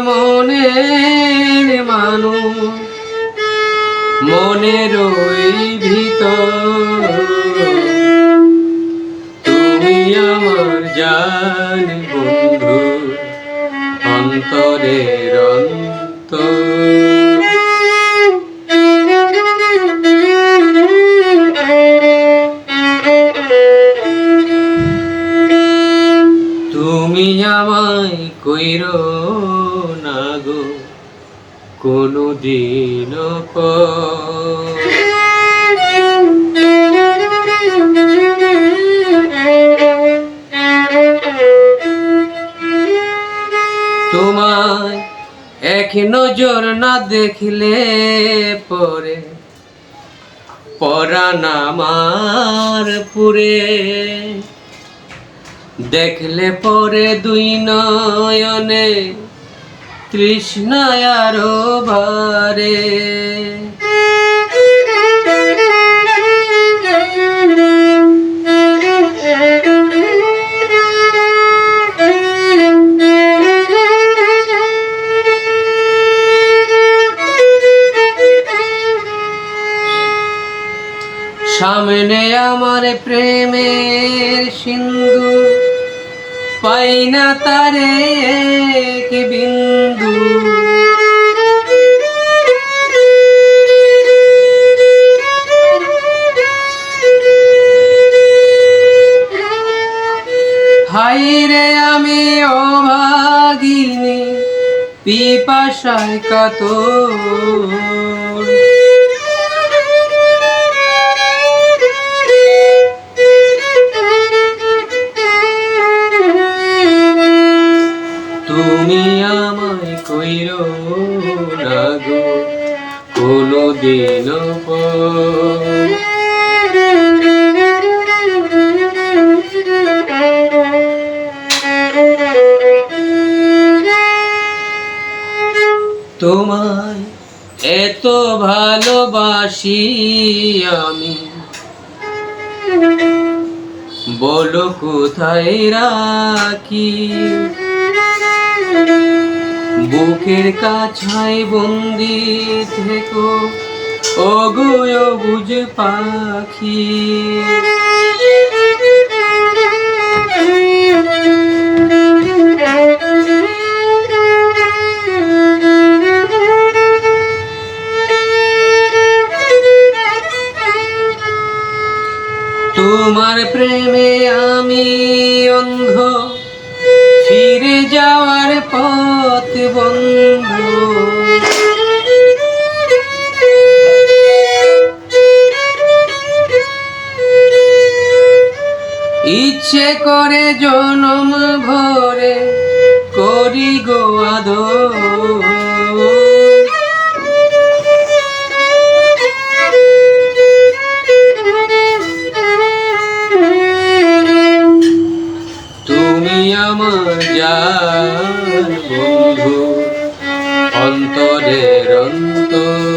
মনের মানুষ মনের ওই ভিতর। তুমি আমার জান বন্ধু অন্তরের অন্তর। তুমি আমায় কইর না গো কোনো দিন তোমায় এক নজর না দেখলে পরে পরাণ আমার পুরে। দেখলে পরে দুই নয়নে তৃষ্ণায় আরও ভারে সামনে আমার প্রেমের সিন্ধু পাই না তারে কি বিন্দু। হাই রে আমি অভাগিনী পিপাসায় কাতর কোনো দিন তোমায় এত ভালোবাসি আমি। বলো কোথায় রাখি? বুকের কাছায় বন্দি থেকো। ও গোয় বুঝ পাখি। তোমার প্রেমে আমি অন্ধ। ইচ্ছে করে জনম ভরে করি গো তুমি আমার জান বন্ধু অন্তরের অন্তর।